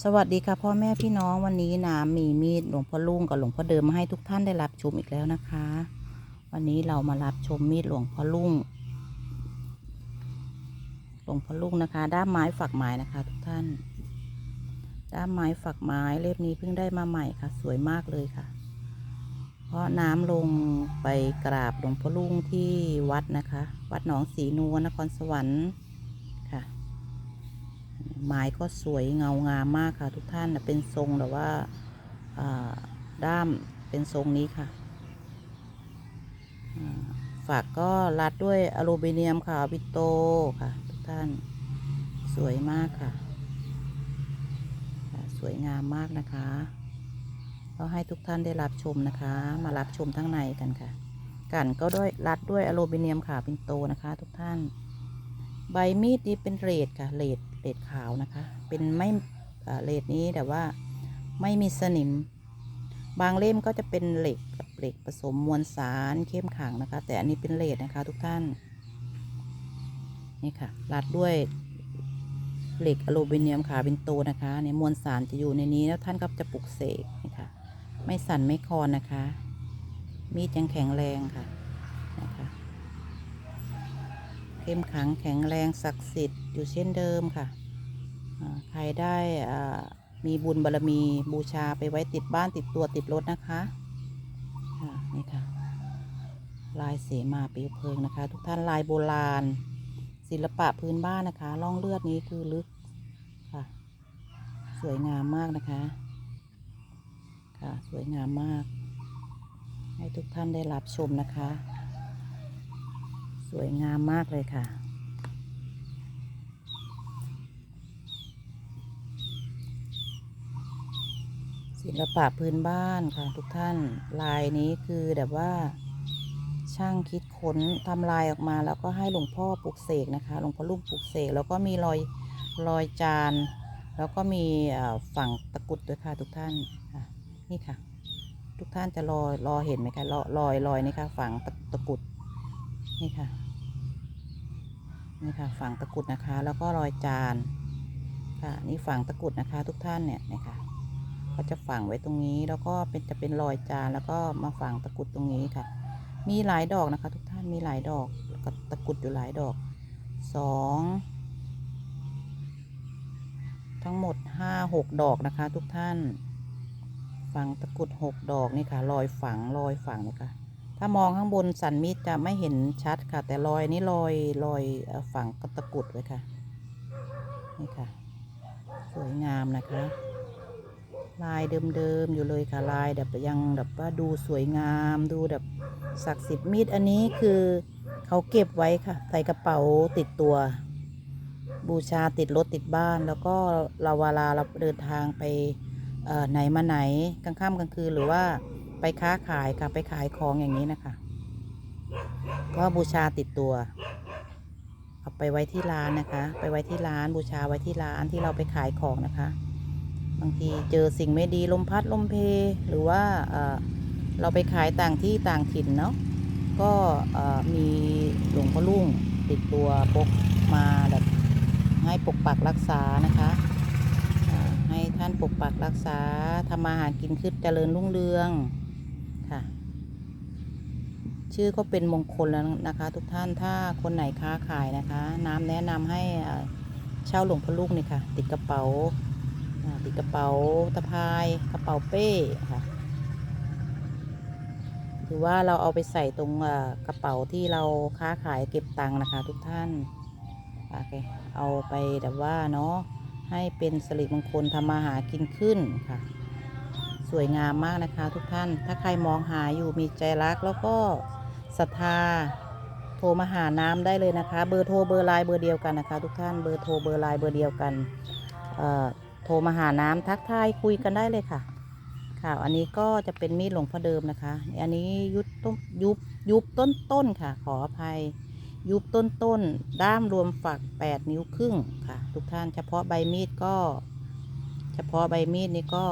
สวัสดีค่ะพ่อแม่พี่น้องวันนี้น้ำมีมีดหลวงพ่อลุงกับหลวงพ่อเดิมมาให้ทุกท่านได้รับชมอีกแล้วนะคะ วันนี้เรามารับชมมีดหลวงพ่อลุงหลวงพ่อลุงนะคะ ด้ามไม้ฝักไม้นะคะ ทุกท่าน ด้ามไม้ฝักไม้เล่มนี้เพิ่งได้มาใหม่ค่ะ สวยมากเลยค่ะ เพราะน้ำลงไปกราบหลวงพ่อลุงที่วัดนะคะ วัดหนองสีนวลนครสวรรค์ ไม้ก็สวยเงางามมากค่ะ ทุกท่านนะเป็นทรงแบบว่าด้ามเป็นทรงนี้ค่ะ ฝากก็รัดด้วยอลูมิเนียมค่ะวิโตค่ะ ทุกท่านสวยมากค่ะ สวยงามมากนะคะก็ให้ทุกท่านได้รับชมนะคะ มารับชมทั้งในกันค่ะ กันก็ด้วยรัดด้วยอลูมิเนียมค่ะปินโตนะคะ ทุกท่าน ใบมีดนี้เป็นเรดค่ะเรด เรดขาวนะคะ เป็นไม่เรดนี้แต่ว่าไม่มีสนิม บางเล่มก็จะเป็นเหล็กกับเหล็กผสมมวลสารเข้มขังนะคะ แต่อันนี้เป็นเรดนะคะทุกท่าน นี่ค่ะรัดด้วยเหล็กอลูมิเนียมขาเป็นโตนะคะเนี่ยมวลสารจะอยู่ในนี้แล้วท่านก็จะปลุกเสกนี่ค่ะ ไม่สั่นไม่คลอนนะคะ มีดยังแข็งแรงค่ะ เข้มขังแข็งแรงศักดิ์สิทธิ์อยู่เช่นเดิมค่ะ ใครได้มีบุญบารมีบูชาไปไว้ติดบ้านติดตัวติดรถนะคะนี่ค่ะ ลายเสมาเปลวเพลิงนะคะ ทุกท่านลายโบราณ ศิลปะพื้นบ้านนะคะร่องเลือดนี้คือลึกค่ะ สวยงามมากนะคะค่ะสวยงามมาก ให้ทุกท่านได้รับชมนะคะ สวยงามมากเลยค่ะ ศิลปะพื้นบ้านค่ะทุกท่าน ลายนี้คือแบบว่าช่างคิดค้นทำลายออกมาแล้วก็ให้หลวงพ่อปลุกเสกนะคะ หลวงพ่อลูกปลุกเสกแล้วก็มีรอยรอยจาน แล้วก็มีฝั่งตะกุดด้วยค่ะทุกท่านนี่ค่ะ ทุกท่านจะรอรอเห็นไหมคะรอรอยรอยนี่ค่ะฝั่งตะตะกุดนี่ค่ะ นี่ค่ะฝั่งตะกุดนะคะ แล้วก็รอยจานค่ะนี่ฝั่งตะกุดนะคะ ทุกท่านเนี่ยนี่ค่ะเขาจะฝังไว้ตรงนี้แล้วก็เป็นจะเป็นรอยจานแล้วก็มาฝังตะกุดตรงนี้ค่ะ มีหลายดอกนะคะ ทุกท่านมีหลายดอกแล้วก็ตะกุดอยู่หลายดอกสองทั้งหมดห้าหกดอกนะคะ ทุกท่าน ฝังตะกุดหกดอกนี่ค่ะรอยฝังรอยฝังนี่ค่ะ ถ้ามองข้างบนสันมีดจะไม่เห็นชัดค่ะ แต่รอยนี้รอยรอยเอ่อฝังกตะกุดไว้ค่ะ นี่ค่ะ สวยงามนะคะ ลายเดิมๆอยู่เลยค่ะลายแบบยังแบบว่าดูสวยงามดูแบบศักดิ์สิทธิ์มีดอันนี้คือเขาเก็บไว้ค่ะ ใส่กระเป๋าติดตัว บูชาติดรถติดบ้าน แล้วก็เราเวลาเราเดินทางไปไหนมาไหนกลางค่ำกลางคืนหรือว่า ไปค้าขายค่ะ ไปขายของอย่างนี้นะคะ ก็บูชาติดตัว เอาไปไว้ที่ร้านนะคะ ไปไว้ที่ร้านบูชาไว้ที่ร้านที่เราไปขายของนะคะ บางทีเจอสิ่งไม่ดีลมพัดลมเพ หรือว่าเราไปขายต่างที่ต่างถิ่นเนาะ ก็มีหลวงพ่อลุ่งติดตัวพกมาแบบให้ปกปักรักษานะคะให้ท่านปกปักรักษาทำมาหากินขึ้นเจริญรุ่งเรือง ชื่อก็เป็นมงคลแล้วนะคะ ทุกท่านถ้าคนไหนค้าขายนะคะ น้ำแนะนำให้เช่าหลวงพ่อลูกนี่ค่ะ ติดกระเป๋าติดกระเป๋าตะพายกระเป๋าเป้ค่ะหรือว่าเราเอาไปใส่ตรงกระเป๋าที่เราค้าขายเก็บตังค์นะคะ ทุกท่านโอเคเอาไปแบบว่าเนาะให้เป็นสิริมงคลทำมาหากินขึ้นค่ะ สวยงามมากนะคะ ทุกท่าน ถ้าใครมองหาอยู่มีใจรักแล้วก็ ศรัทธาโทรมาหาน้ำได้เลยนะคะ เบอร์โทรเบอร์ไลน์เบอร์เดียวกันนะคะ ทุกท่านเบอร์โทรเบอร์ไลน์เบอร์เดียวกันโทรมาหาน้ำทักทายคุยกันได้เลยค่ะ ค่ะอันนี้ก็จะเป็นมีดหลวงพ่อเดิมนะคะ อันนี้ยุบต้นยุบยุบต้นต้นๆค่ะ ขออภัย ยุบต้นต้นๆด้ามรวมฝัก 8 นิ้วครึ่งค่ะ ทุกท่านเฉพาะใบมีดก็ เฉพาะใบมีดนี่ก็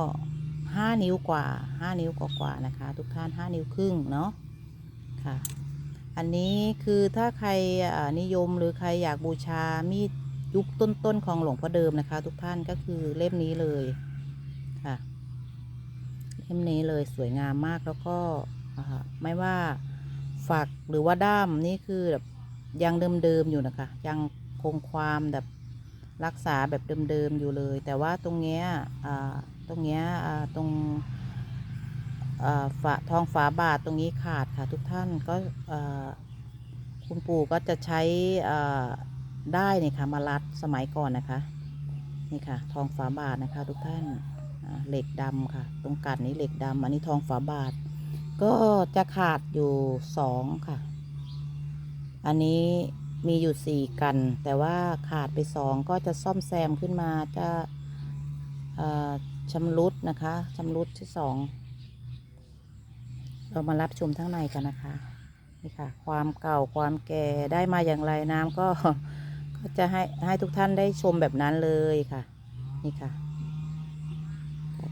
5 นิ้วกว่า 5 นิ้วกว่าๆนะคะ ทุกท่าน 5 นิ้วครึ่งเนาะ ค่ะ อันนี้คือถ้าใครนิยมหรือใครอยากบูชามีดยุคต้นๆของหลวงพ่อเดิมนะคะ ทุกท่านก็คือเล่มนี้เลยค่ะ เล่มนี้เลยสวยงามมากแล้วก็ไม่ว่าฝักหรือว่าด้ามนี่คือแบบยังเดิมๆอยู่นะคะ ยังคงความแบบรักษาแบบเดิมๆอยู่เลย แต่ว่าตรงเนี้ยตรงเนี้ยตรง ฝาทองฝาบาทตรงนี้ขาดค่ะทุกท่านก็คุณปู่ก็จะใช้ได้นี่ค่ะมารัดสมัยก่อนนะคะ นี่ค่ะ ทองฝาบาทนะคะ ทุกท่านเหล็กดำค่ะ ตรงกัดนี้เหล็กดำอันนี้ทองฝาบาท ก็จะขาดอยู่สองค่ะ อันนี้มีอยู่สี่กัน แต่ว่าขาดไปสองก็จะซ่อมแซมขึ้นมาจะชำรุดนะคะชำรุดที่สอง เรามารับชมทั้งในกันนะคะนี่ค่ะ ความเก่าความแก่ได้มาอย่างไรน้ำก็ก็จะให้ให้ทุกท่านได้ชมแบบนั้นเลยค่ะ นี่ค่ะ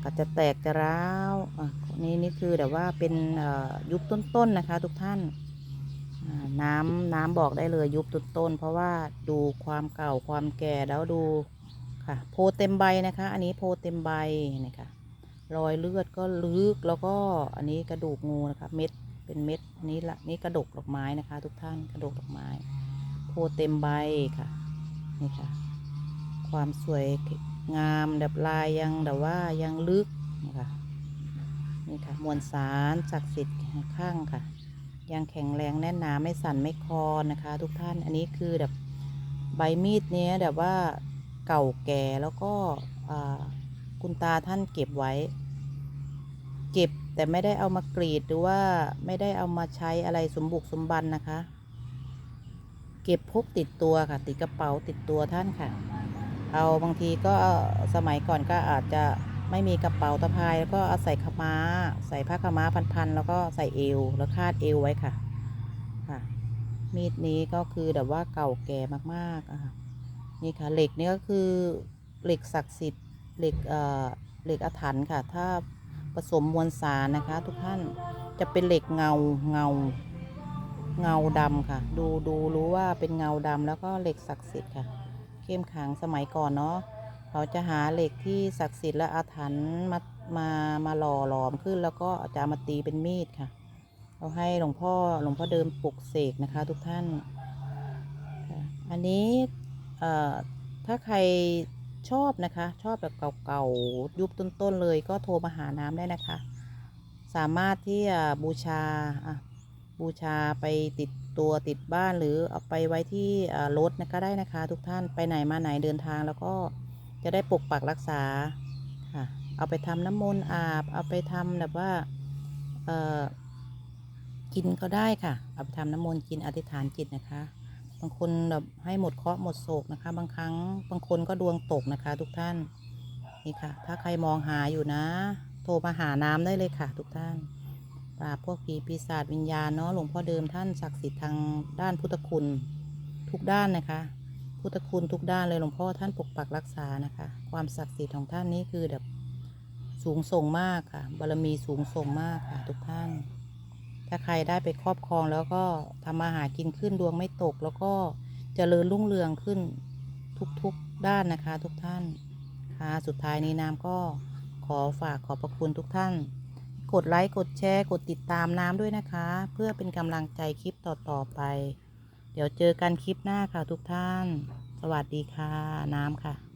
ก็จะแตกจะร้าวอะนี่นี่คือแบบว่าเป็นยุคต้นๆนะคะ ทุกท่านอ่าน้ำน้ำบอกได้เลยยุคต้นๆเพราะว่าดูความเก่าความแก่แล้วดูค่ะ โพเต็มใบนะคะ อันนี้โพเต็มใบนะคะ รอยเลือดก็ลึกแล้วก็อันนี้กระดูกงูนะคะเม็ดเป็นเม็ดอันนี้ละนี่กระดกดอกไม้นะคะ ทุกท่านกระดกดอกไม้โพเต็มใบค่ะนี่ค่ะ ความสวยงามแบบลายยังแต่ว่ายังลึกนะคะนี่ค่ะมวลสารศักดิ์สิทธิ์ข้างค่ะ ยังแข็งแรงแน่นหนาไม่สั่นไม่คลอนนะคะ ทุกท่านอันนี้คือแบบใบมีดเนี้ยแบบว่าเก่าแก่แล้วก็อ่า คุณตาท่านเก็บไว้ เก็บแต่ไม่ได้เอามากรีดหรือว่าไม่ได้เอามาใช้อะไรสมบุกสมบันนะคะ เก็บพกติดตัวค่ะติดกระเป๋าติดตัวท่านค่ะ เอาบางทีก็สมัยก่อนก็อาจจะไม่มีกระเป๋าตะพายแล้วก็เอาใส่ขาวม้า ใส่ผ้าขม้าพันๆแล้วก็ใส่เอวแล้วคาดเอวไว้ค่ะค่ะมีดนี้ก็คือแบบว่าเก่าแก่มากๆอะค่ะนี่ค่ะเหล็กนี่ก็คือเหล็กศักดิ์สิทธิ์ เหล็กเอ่อเหล็กอาถรรพ์ค่ะ ถ้าผสมมวลสารนะคะ ทุกท่านจะเป็นเหล็กเงาเงาเงาดำค่ะ ดูดูรู้ว่าเป็นเงาดำแล้วก็เหล็กศักดิ์สิทธิ์ค่ะ เข้มขังสมัยก่อนเนาะเขาจะหาเหล็กที่ศักดิ์สิทธิ์และอาถรรพ์มามามาหล่อหลอมขึ้นแล้วก็จะมาตีเป็นมีดค่ะเราให้หลวงพ่อหลวงพ่อเดิมปลุกเสกนะคะ ทุกท่าน อันนี้ถ้าใคร ชอบนะคะ ชอบแบบเก่าๆยุคต้นๆเลยก็โทรมาหาน้ำได้นะคะ สามารถที่จะบูชาบูชาไปติดตัวติดบ้านหรือเอาไปไว้ที่รถก็ได้นะคะ ทุกท่านไปไหนมาไหนเดินทางแล้วก็จะได้ปกปักรักษาค่ะ เอาไปทำน้ำมนต์อาบ เอาไปทำแบบว่ากินก็ได้ค่ะ เอาไปทำน้ำมนต์กินอธิษฐานจิตนะคะ บางคนแบบให้หมดเคราะห์หมดโศกนะคะ บางครั้งบางคนก็ดวงตกนะคะ ทุกท่านนี่ค่ะ ถ้าใครมองหาอยู่นะ โทรมาหาน้ำได้เลยค่ะ ทุกท่านปราบพวกผีปีศาจวิญญาณเนาะหลวงพ่อเดิมท่านศักดิ์สิทธิ์ทางด้านพุทธคุณทุกด้านนะคะ พุทธคุณทุกด้านเลยหลวงพ่อท่านปกปักรักษานะคะ ความศักดิ์สิทธิ์ของท่านนี้คือแบบสูงส่งมากค่ะ บารมีสูงส่งมากค่ะ ทุกท่าน ถ้าใครได้ไปครอบครองแล้วก็ทำมาหากินขึ้นดวงไม่ตก แล้วก็จเจริญรุ่งเรืองขึ้นทุกๆด้านนะคะทุกท่านค่ะสุดท้ายนี้น้ำก็ขอฝากขอบพระคุณทุกท่าน กดไลค์กดแชร์กดติดตามน้ำด้วยนะคะ เพื่อเป็นกำลังใจคลิปต่อๆไป เดี๋ยวเจอกันคลิปหน้าค่ะทุกท่าน สวัสดีค่ะน้ำค่ะ